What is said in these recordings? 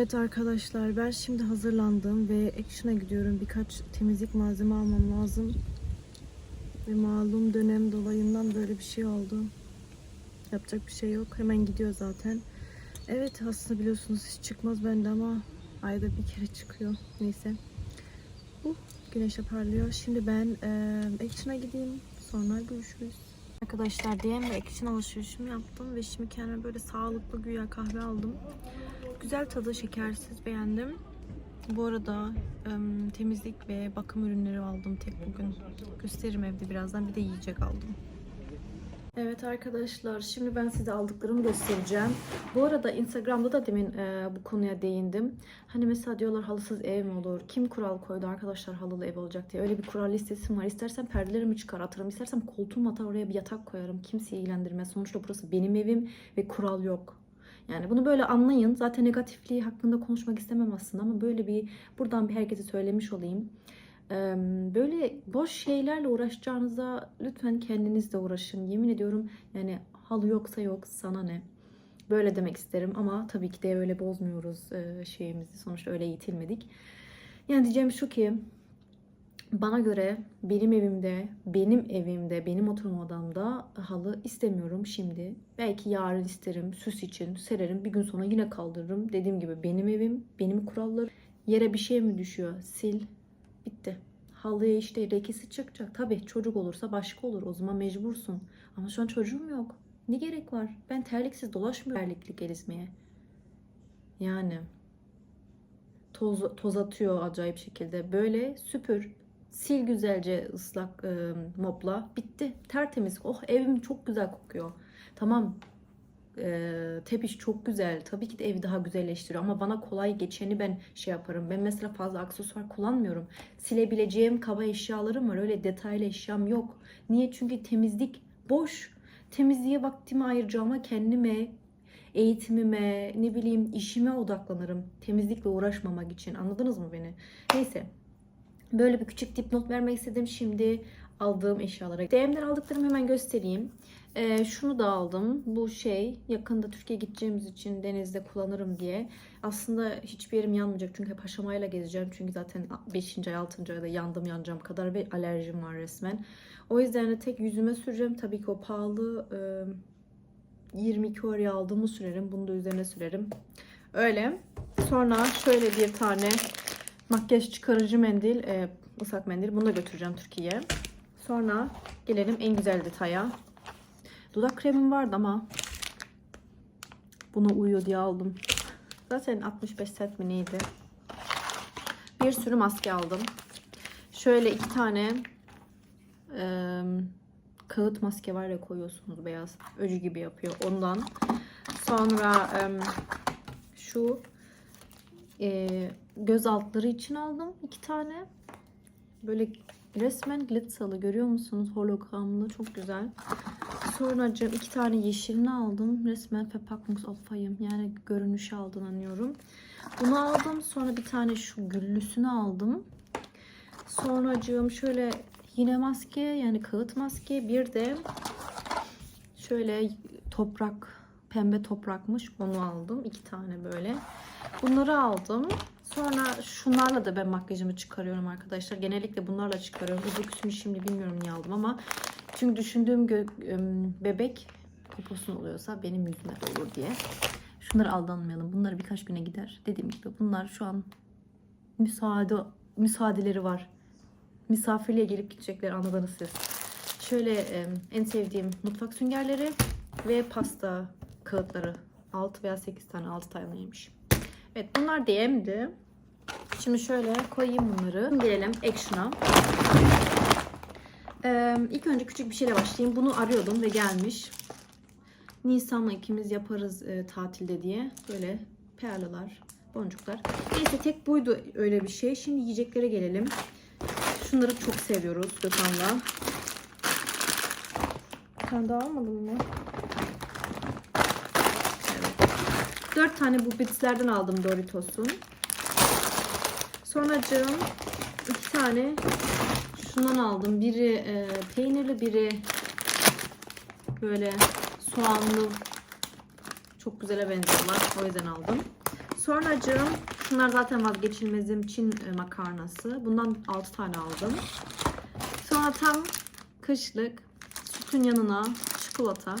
Evet arkadaşlar ben şimdi hazırlandım ve Action'a gidiyorum. Birkaç temizlik malzeme almam lazım. Ve malum dönem dolayından böyle bir şey oldu. Yapacak bir şey yok. Hemen gidiyor zaten. Evet aslında biliyorsunuz hiç çıkmaz bende ama ayda bir kere çıkıyor. Neyse. Bu güneşe parlıyor. Şimdi ben eee Action'a gideyim. Sonra görüşürüz. Arkadaşlar DM ve Action alışverişimi yaptım ve şimdi kendime böyle sağlıklı güya kahve aldım. Güzel tadı, şekersiz beğendim. Bu arada em, temizlik ve bakım ürünleri aldım tek bugün. Gösteririm evde birazdan. Bir de yiyecek aldım. Evet arkadaşlar şimdi ben size aldıklarımı göstereceğim. Bu arada Instagram'da da demin e, bu konuya değindim. Hani mesela diyorlar halısız ev mi olur? Kim kural koydu arkadaşlar halılı ev olacak diye. Öyle bir kural listesi var. İstersen perdelerimi çıkar atarım. İstersem koltuğumu atar oraya bir yatak koyarım. Kimseyi ilgilendirmez. Sonuçta burası benim evim ve kural yok. Yani bunu böyle anlayın. Zaten negatifliği hakkında konuşmak istemem aslında ama böyle bir buradan bir herkese söylemiş olayım. Böyle boş şeylerle uğraşacağınıza lütfen kendiniz de uğraşın. Yemin ediyorum yani halı yoksa yok sana ne. Böyle demek isterim ama tabii ki de öyle bozmuyoruz şeyimizi. Sonuçta öyle eğitilmedik. Yani diyeceğim şu ki bana göre benim evimde, benim evimde, benim oturma odamda halı istemiyorum şimdi. Belki yarın isterim, süs için sererim. Bir gün sonra yine kaldırırım. Dediğim gibi benim evim, benim kurallarım. Yere bir şey mi düşüyor? Sil. Bitti. Halıya işte lekesi çıkacak. Tabii çocuk olursa başka olur. O zaman mecbursun. Ama şu an çocuğum yok. Ne gerek var? Ben terliksiz dolaşmıyorum terlikli gelizmeye. Yani toz, toz atıyor acayip şekilde. Böyle süpür. Sil güzelce ıslak e, mopla. Bitti. Tertemiz. Oh evim çok güzel kokuyor. Tamam. E, tepiş çok güzel. Tabii ki de evi daha güzelleştiriyor. Ama bana kolay geçeni ben şey yaparım. Ben mesela fazla aksesuar kullanmıyorum. Silebileceğim kaba eşyalarım var. Öyle detaylı eşyam yok. Niye? Çünkü temizlik boş. Temizliğe vaktimi ayıracağıma kendime, eğitimime, ne bileyim işime odaklanırım. Temizlikle uğraşmamak için. Anladınız mı beni? Neyse. Böyle bir küçük dipnot vermek istedim. Şimdi aldığım eşyalara. DM'den aldıklarımı hemen göstereyim. Ee, şunu da aldım. Bu şey yakında Türkiye'ye gideceğimiz için denizde kullanırım diye. Aslında hiçbir yerim yanmayacak çünkü hep aşamayla gezeceğim. Çünkü zaten 5. ay 6. ayda yandım yanacağım kadar ve alerjim var resmen. O yüzden de tek yüzüme süreceğim. Tabii ki o pahalı e, 22 oraya aldığımı sürerim. Bunu da üzerine sürerim. Öyle. Sonra şöyle bir tane makyaj çıkarıcı mendil, e, ıslak mendil. Bunu da götüreceğim Türkiye'ye. Sonra gelelim en güzel detaya. Dudak kremim vardı ama buna uyuyor diye aldım. Zaten 65 set mi neydi? Bir sürü maske aldım. Şöyle iki tane e, kağıt maske var ya koyuyorsunuz beyaz. Öcü gibi yapıyor ondan. Sonra e, şu e, göz altları için aldım iki tane. Böyle resmen glitterlı görüyor musunuz? Hologramlı çok güzel. Sonracığım iki tane yeşilini aldım. Resmen Fepakmus Alfa'yım. Yani görünüşü aldanıyorum. Bunu aldım. Sonra bir tane şu güllüsünü aldım. Sonracığım şöyle yine maske yani kağıt maske. Bir de şöyle toprak pembe toprakmış. Onu aldım. iki tane böyle. Bunları aldım. Sonra şunlarla da ben makyajımı çıkarıyorum arkadaşlar. Genellikle bunlarla çıkarıyorum. Üzüksünü şimdi bilmiyorum niye aldım ama çünkü düşündüğüm bebek poposun oluyorsa benim yüzüme de olur diye. Şunları aldanmayalım. Bunlar birkaç güne gider. Dediğim gibi bunlar şu an müsaade müsaadeleri var. Misafirliğe gelip gidecekler anladınız siz. Şöyle en sevdiğim mutfak süngerleri ve pasta kağıtları. 6 veya 8 tane 6 taneymiş. Evet bunlar DM'di. Şimdi şöyle koyayım bunları. Gelelim Action'a. Ee, ilk önce küçük bir şeyle başlayayım. Bunu arıyordum ve gelmiş. Nisan'la ikimiz yaparız e, tatilde diye. Böyle perlalar, boncuklar. Neyse tek buydu öyle bir şey. Şimdi yiyeceklere gelelim. Şunları çok seviyoruz Gökhan'la. Sen daha almadın mı? Evet. Dört tane bu bitslerden aldım Doritos'un. Sonracığım iki tane şundan aldım. Biri e, peynirli, biri böyle soğanlı. Çok güzele benziyorlar. O yüzden aldım. Sonracığım şunlar zaten vazgeçilmezim Çin e, makarnası. Bundan 6 tane aldım. Sonra tam kışlık sütün yanına çikolata.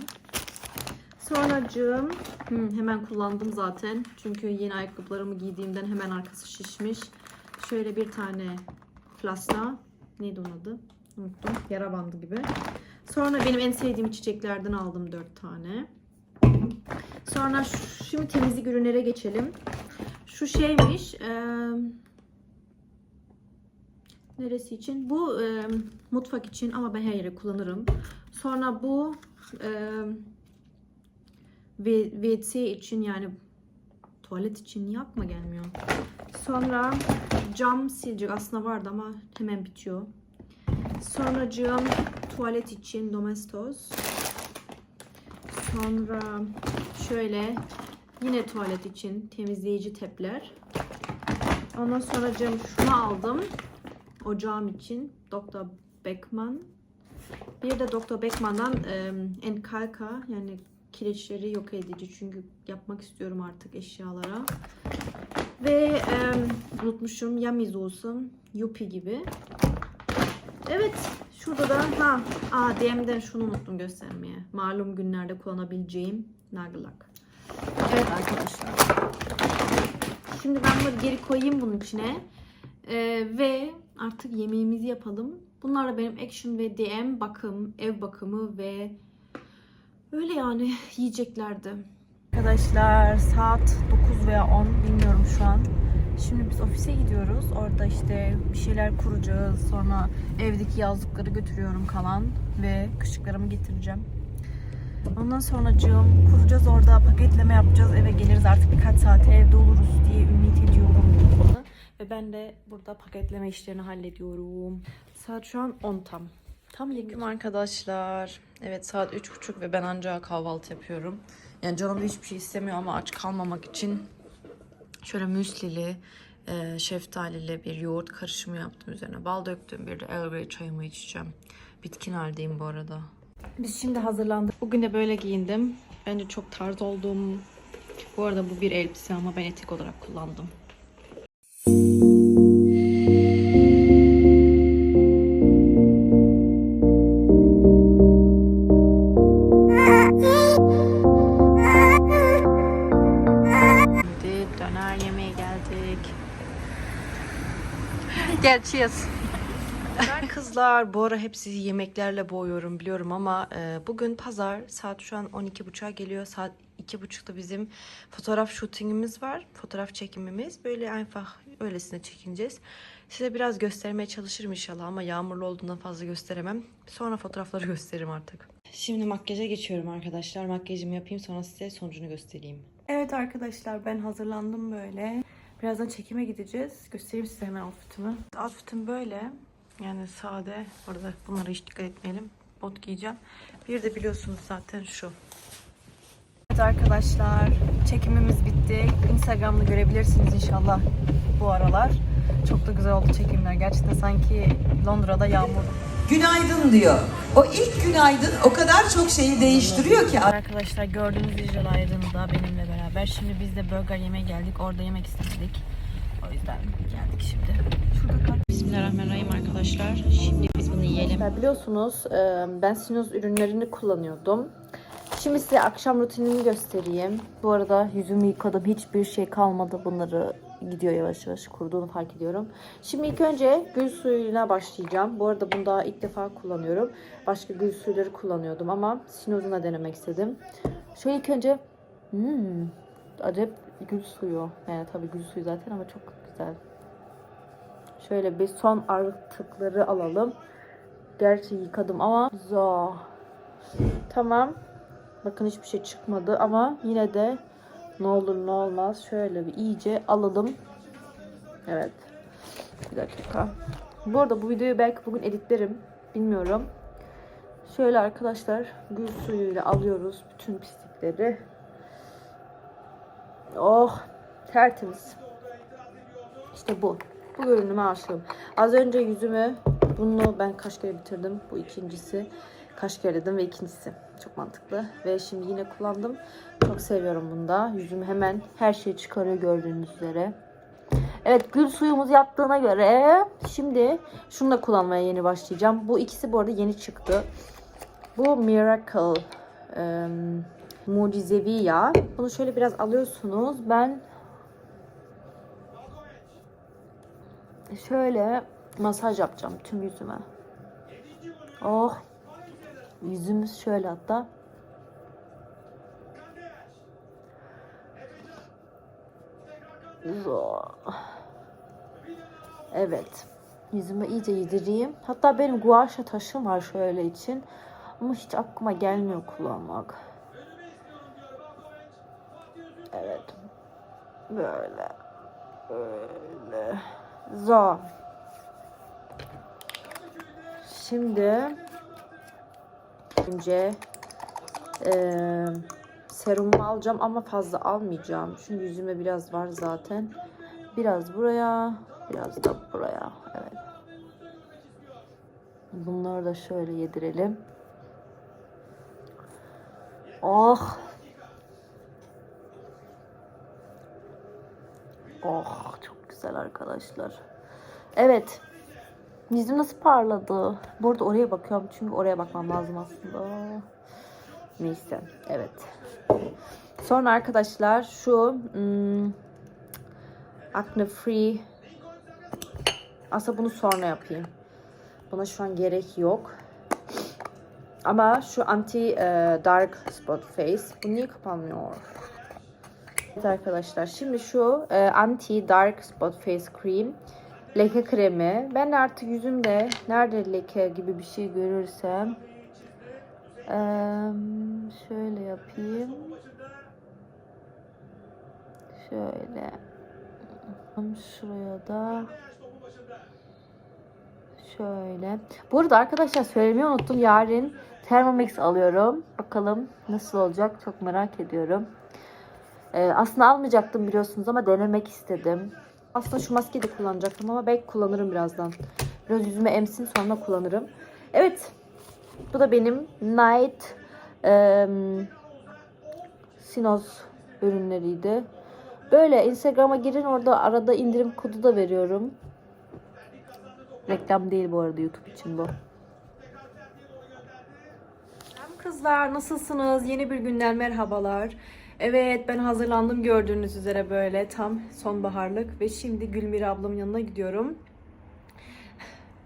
Sonracığım hmm, hemen kullandım zaten. Çünkü yeni ayakkabılarımı giydiğimden hemen arkası şişmiş. Şöyle bir tane plasma. Neydi onun adı? Unuttum. Yara bandı gibi. Sonra benim en sevdiğim içeceklerden aldım 4 tane. Sonra şimdi temizlik ürünlere geçelim. Şu şeymiş. eee, neresi için? Bu eee, mutfak için ama ben her yere kullanırım. Sonra bu ve WC için yani tuvalet için niye aklıma gelmiyor. Sonra cam silecek aslında vardı ama hemen bitiyor. Sonracığım tuvalet için Domestos. Sonra şöyle yine tuvalet için temizleyici tepler. Ondan sonracığım şunu aldım. Ocağım için Dr. Beckman. Bir de Dr. Beckman'dan e, Enkalka yani kireçleri yok edici çünkü yapmak istiyorum artık eşyalara. Ve e, unutmuşum Yummy olsun Yuppie gibi. Evet şurada da ha aa DM'den şunu unuttum göstermeye. Malum günlerde kullanabileceğim nagellack. Evet arkadaşlar. Şimdi ben bunları geri koyayım bunun içine. Ee, ve artık yemeğimizi yapalım. Bunlar da benim Action ve DM bakım, ev bakımı ve öyle yani yiyeceklerdi. Arkadaşlar saat 9 veya 10 bilmiyorum şu an. Şimdi biz ofise gidiyoruz. Orada işte bir şeyler kuracağız. Sonra evdeki yazlıkları götürüyorum kalan ve kışlıklarımı getireceğim. Ondan sonra kuracağız orada paketleme yapacağız. Eve geliriz artık birkaç saate evde oluruz diye ümit ediyorum. Ve ben de burada paketleme işlerini hallediyorum. Saat şu an 10 tam. Tam Aleyküm arkadaşlar. Evet saat üç buçuk ve ben ancak kahvaltı yapıyorum. Yani canım hiçbir şey istemiyor ama aç kalmamak için şöyle müslili, e, şeftalili bir yoğurt karışımı yaptım üzerine. Bal döktüm. Bir de Earl Grey çayımı içeceğim. Bitkin haldeyim bu arada. Biz şimdi hazırlandık. Bugün de böyle giyindim. Bence çok tarz oldum. Bu arada bu bir elbise ama ben etek olarak kullandım. Cheers. Ben kızlar bu ara hep sizi yemeklerle boğuyorum biliyorum ama e, bugün pazar saat şu an 12.30'a geliyor. Saat 2.30'da bizim fotoğraf shootingimiz var. Fotoğraf çekimimiz. Böyle einfach öylesine çekineceğiz. Size biraz göstermeye çalışırım inşallah ama yağmurlu olduğundan fazla gösteremem. Sonra fotoğrafları gösteririm artık. Şimdi makyaja geçiyorum arkadaşlar. Makyajımı yapayım sonra size sonucunu göstereyim. Evet arkadaşlar ben hazırlandım böyle. Birazdan çekime gideceğiz. Göstereyim size hemen outfitimi. Outfitim böyle. Yani sade. Orada bunlara hiç dikkat etmeyelim. Bot giyeceğim. Bir de biliyorsunuz zaten şu. Evet arkadaşlar çekimimiz bitti. Instagram'da görebilirsiniz inşallah bu aralar. Çok da güzel oldu çekimler. Gerçekten sanki Londra'da yağmur. Günaydın diyor. O ilk günaydın o kadar çok şeyi değiştiriyor ki. Arkadaşlar gördüğünüz Dicle Aydın da benimle beraber. Şimdi biz de burger yemeye geldik. Orada yemek istedik. O yüzden geldik şimdi. Bismillahirrahmanirrahim arkadaşlar. Şimdi biz bunu yiyelim. Biliyorsunuz e, ben Sinoz ürünlerini kullanıyordum. Şimdi size akşam rutinimi göstereyim. Bu arada yüzümü yıkadım. Hiçbir şey kalmadı. Bunları gidiyor yavaş yavaş kuruduğunu fark ediyorum. Şimdi ilk önce gül suyuna başlayacağım. Bu arada bunu daha ilk defa kullanıyorum. Başka gül suyları kullanıyordum ama Sinoz'una denemek istedim. Şöyle ilk önce hmm, acayip gül suyu. Yani tabii gül suyu zaten ama çok güzel. Şöyle bir son artıkları alalım. Gerçi yıkadım ama zor. Tamam. Bakın hiçbir şey çıkmadı ama yine de ne olur ne olmaz şöyle bir iyice alalım. Evet. Bir dakika. Bu arada bu videoyu belki bugün editlerim. Bilmiyorum. Şöyle arkadaşlar gül suyuyla alıyoruz bütün pislikleri. Oh tertemiz. İşte bu. Bu görünüme aşığım. Az önce yüzümü bunu ben kaç kere bitirdim. Bu ikincisi. Kaç kere dedim ve ikincisi. Çok mantıklı. Ve şimdi yine kullandım. Çok seviyorum bunu da. Yüzüm hemen her şeyi çıkarıyor gördüğünüz üzere. Evet gül suyumuz yattığına göre şimdi şunu da kullanmaya yeni başlayacağım. Bu ikisi bu arada yeni çıktı. Bu Miracle e, mucizevi yağ. Bunu şöyle biraz alıyorsunuz. Ben şöyle masaj yapacağım tüm yüzüme. Oh. Yüzümüz şöyle hatta. Evet. Yüzüme iyice yedireyim. Hatta benim guaşa taşım var şöyle için. Ama hiç aklıma gelmiyor kullanmak. Evet. Böyle. Böyle. Zor. Şimdi önce eee serumumu alacağım ama fazla almayacağım. Çünkü yüzüme biraz var zaten. Biraz buraya, biraz da buraya. Evet. Bunları da şöyle yedirelim. Oh. Oh çok güzel arkadaşlar. Evet. Yüzüm nasıl parladı? Bu arada oraya bakıyorum çünkü oraya bakmam lazım aslında. Neyse. Evet. Sonra arkadaşlar şu hmm, Acne Free aslında bunu sonra yapayım. Buna şu an gerek yok. Ama şu anti e, dark spot face bu niye kapanmıyor? Evet arkadaşlar şimdi şu e, anti dark spot face cream leke kremi. Ben artık yüzümde nerede leke gibi bir şey görürsem eee, şöyle yapayım. Şöyle. Şuraya da şöyle. Bu arada arkadaşlar söylemeyi unuttum. Yarın Thermomix alıyorum. Bakalım nasıl olacak çok merak ediyorum. Ee, aslında almayacaktım biliyorsunuz ama denemek istedim. Aslında şu maskeyi de kullanacaktım ama belki kullanırım birazdan. Biraz yüzüme emsin sonra kullanırım. Evet. Bu da benim Night em, Sinos ürünleriydi. Böyle Instagram'a girin orada arada indirim kodu da veriyorum. Reklam değil bu arada YouTube için bu. Kızlar nasılsınız? Yeni bir günden merhabalar. Evet ben hazırlandım gördüğünüz üzere böyle tam sonbaharlık ve şimdi Gülmir ablamın yanına gidiyorum.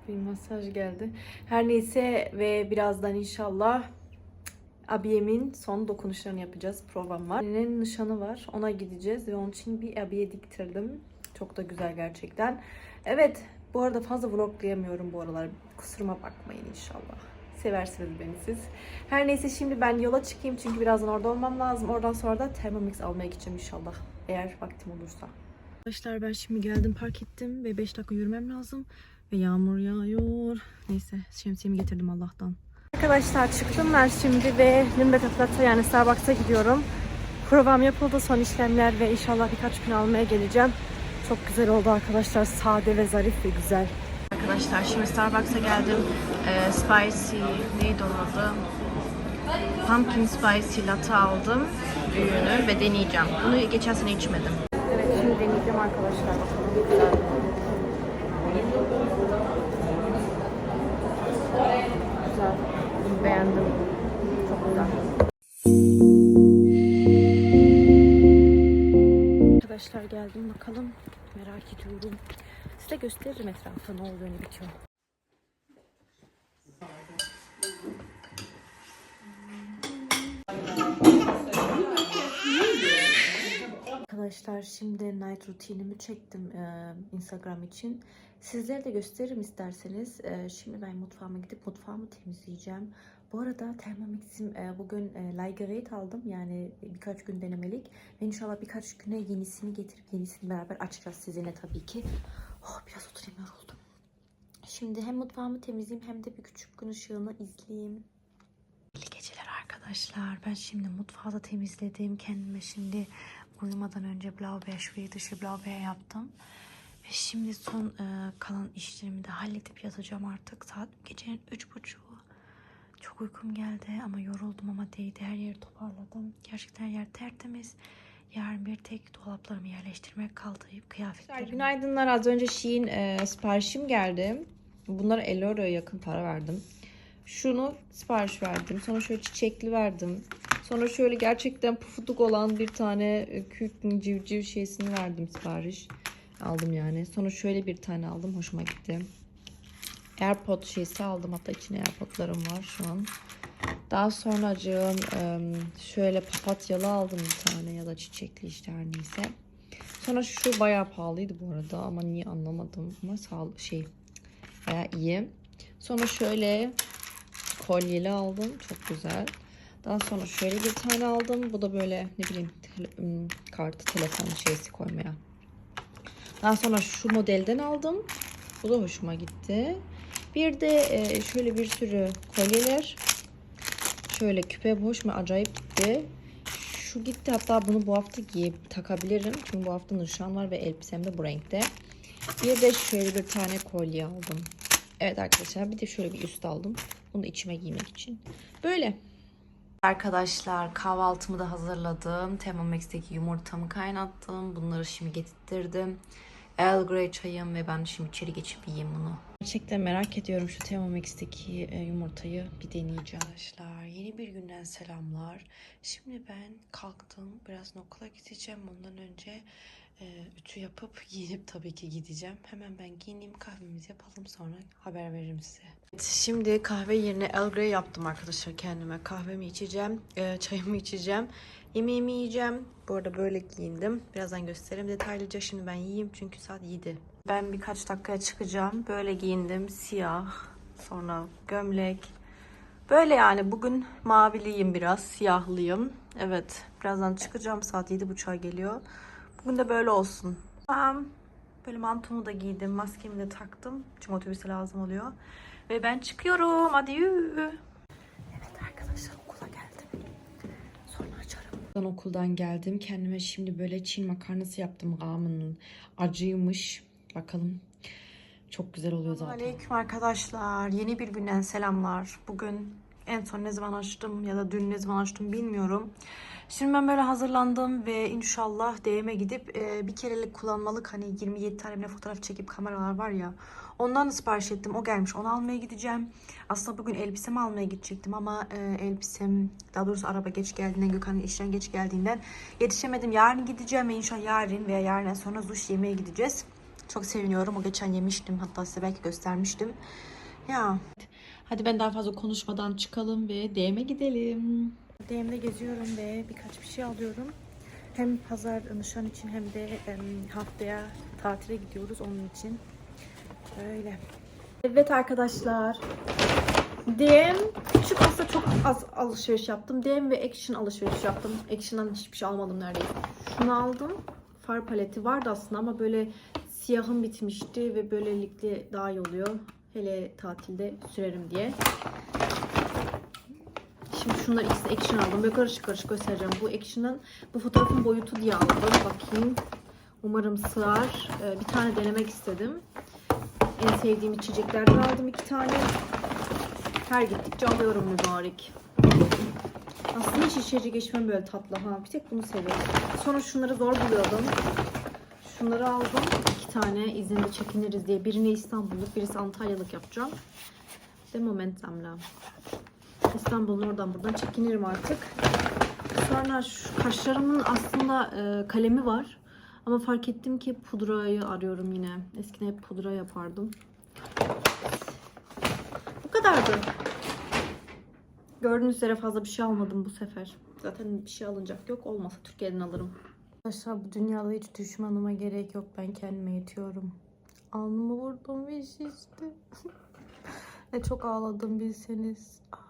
Bir masaj geldi. Her neyse ve birazdan inşallah abiyemin son dokunuşlarını yapacağız. Provam var. Annenin nişanı var. Ona gideceğiz ve onun için bir abiye diktirdim. Çok da güzel gerçekten. Evet bu arada fazla vloglayamıyorum bu aralar. Kusuruma bakmayın inşallah. Seversiniz beni siz. Her neyse şimdi ben yola çıkayım çünkü birazdan orada olmam lazım. Oradan sonra da Thermomix almaya gideceğim inşallah. Eğer vaktim olursa. Arkadaşlar ben şimdi geldim park ettim ve 5 dakika yürümem lazım. Ve yağmur yağıyor. Neyse şemsiyemi getirdim Allah'tan. Arkadaşlar çıktım ben şimdi ve Lümbeka Plaza yani Starbucks'a gidiyorum. Program yapıldı son işlemler ve inşallah birkaç gün almaya geleceğim. Çok güzel oldu arkadaşlar. Sade ve zarif ve güzel. Arkadaşlar şimdi Starbucks'a geldim. Ee, spicy neydi onun adı? Pumpkin Spicy Latte aldım. Büyüğünü ve deneyeceğim. Bunu geçen sene içmedim. Evet şimdi deneyeceğim arkadaşlar. Güzel. Beğendim. Çok güzel. Arkadaşlar geldim bakalım. Merak ediyorum. Size gösteririm etrafta ne ne bitiyor. Arkadaşlar şimdi night rutinimi çektim e, Instagram için. Sizlere de gösteririm isterseniz. E, şimdi ben mutfağıma gidip mutfağımı temizleyeceğim. Bu arada Thermomix'im e, bugün e, Ligerate aldım. Yani birkaç gün denemelik. Ve inşallah birkaç güne yenisini getirip yenisini beraber açacağız sizinle tabii ki. Oh biraz oturayım yoruldum. Şimdi hem mutfağımı temizleyeyim hem de bir küçük gün ışığını izleyeyim. İyi geceler arkadaşlar. Ben şimdi mutfağı temizledim. Kendime şimdi uyumadan önce Blaubeer, şurayı dışı Blaubeer yaptım. Ve şimdi son e, kalan işlerimi de halledip yatacağım artık. Saat gecenin üç buçuğu. Çok uykum geldi ama yoruldum ama değdi. Her yeri toparladım. Gerçekten her yer tertemiz. Yarın bir tek dolaplarımı yerleştirmek kaldı. Kıyafetlerimi. Günaydınlar. Az önce Shein e, siparişim geldi. Bunlara 50 euroya yakın para verdim. Şunu sipariş verdim. Sonra şöyle çiçekli verdim. Sonra şöyle gerçekten pufuduk olan bir tane e, kük civciv şeysini verdim sipariş. Aldım yani. Sonra şöyle bir tane aldım. Hoşuma gitti. AirPod şeysi aldım. Hatta içine AirPod'larım var şu an. Daha sonra acığım şöyle papatyalı aldım bir tane ya da çiçekli işte her neyse. Sonra şu bayağı pahalıydı bu arada ama niye anlamadım ama sağ şey bayağı iyi. Sonra şöyle kolyeli aldım. Çok güzel. Daha sonra şöyle bir tane aldım. Bu da böyle ne bileyim tele- kartı telefon şeysi koymaya. Daha sonra şu modelden aldım. Bu da hoşuma gitti. Bir de şöyle bir sürü kolyeler. Şöyle küpe hoş mu acayip gitti. Şu gitti hatta bunu bu hafta giyip takabilirim. Çünkü bu hafta nişan var ve elbisem de bu renkte. Bir de şöyle bir tane kolye aldım. Evet arkadaşlar bir de şöyle bir üst aldım. Bunu da içime giymek için. Böyle. Arkadaşlar kahvaltımı da hazırladım. Thermomix'teki yumurtamı kaynattım. Bunları şimdi getirttirdim. Earl Grey çayım ve ben şimdi içeri geçip yiyeyim bunu. Gerçekten merak ediyorum şu Thermomix'teki e, yumurtayı bir deneyeceğim. Arkadaşlar yeni bir günden selamlar. Şimdi ben kalktım. Biraz okula gideceğim. Ondan önce e, ütü yapıp giyinip tabii ki gideceğim. Hemen ben giyineyim kahvemizi yapalım sonra haber veririm size. Şimdi kahve yerine Earl Grey yaptım arkadaşlar kendime. Kahvemi içeceğim, e, çayımı içeceğim. Yemeğimi yiyeceğim. Bu arada böyle giyindim. Birazdan göstereyim detaylıca. Şimdi ben yiyeyim çünkü saat 7. Ben birkaç dakikaya çıkacağım. Böyle giyindim. Siyah. Sonra gömlek. Böyle yani bugün maviliyim biraz. Siyahlıyım. Evet. Birazdan çıkacağım. Saat 7.30'a geliyor. Bugün de böyle olsun. Tamam. Böyle mantomu da giydim. Maskemi de taktım. Çünkü otobüse lazım oluyor. Ve ben çıkıyorum. Hadi yürü. Evet arkadaşlar okula geldim. Sonra açarım. Ben okuldan geldim. Kendime şimdi böyle Çin makarnası yaptım. Ramen'ın acıymış. Bakalım. Çok güzel oluyor zaten. Aleyküm arkadaşlar. Yeni bir günden selamlar. Bugün en son ne zaman açtım ya da dün ne zaman açtım bilmiyorum. Şimdi ben böyle hazırlandım ve inşallah DM'e gidip e, bir kerelik kullanmalık hani 27 tane fotoğraf çekip kameralar var ya. Ondan da sipariş ettim. O gelmiş. Onu almaya gideceğim. Aslında bugün elbisemi almaya gidecektim ama e, elbisem daha doğrusu araba geç geldiğinden Gökhan'ın işten geç geldiğinden yetişemedim. Yarın gideceğim ve inşallah yarın veya yarından sonra zuş yemeğe gideceğiz. Çok seviniyorum. O geçen yemiştim. Hatta size belki göstermiştim. Ya. Hadi ben daha fazla konuşmadan çıkalım ve DM'e gidelim. DM'de geziyorum ve birkaç bir şey alıyorum. Hem pazar nişan için hem de em, haftaya tatile gidiyoruz onun için. Öyle. Evet arkadaşlar. DM küçük aslında çok az alışveriş yaptım. DM ve Action alışveriş yaptım. Action'dan hiçbir şey almadım neredeyse. Şunu aldım. Far paleti vardı aslında ama böyle siyahım bitmişti ve böylelikle daha iyi oluyor. Hele tatilde sürerim diye. Şimdi şunları ikisini Action aldım. Böyle karışık karışık göstereceğim. Bu Action'ın bu fotoğrafın boyutu diye aldım. Bakayım. Umarım sığar. Ee, bir tane denemek istedim. En sevdiğim içeceklerden aldım iki tane. Her gittikçe alıyorum mübarek. Aslında hiç içecek içmem böyle tatlı ha. Bir tek bunu seviyorum. Sonra şunları zor buluyordum. Şunları aldım. Tane izinde çekiniriz diye. Birini İstanbulluk, birisi Antalyalık yapacağım. De momentamla. İstanbul'un oradan buradan çekinirim artık. Sonra şu kaşlarımın aslında e, kalemi var. Ama fark ettim ki pudrayı arıyorum yine. Eskiden hep pudra yapardım. Bu kadardı. Gördüğünüz üzere fazla bir şey almadım bu sefer. Zaten bir şey alınacak yok. Olmasa Türkiye'den alırım. Arkadaşlar bu dünyada hiç düşmanıma gerek yok. Ben kendime yetiyorum. Alnımı vurdum ve şişti. ne çok ağladım bilseniz. Ah.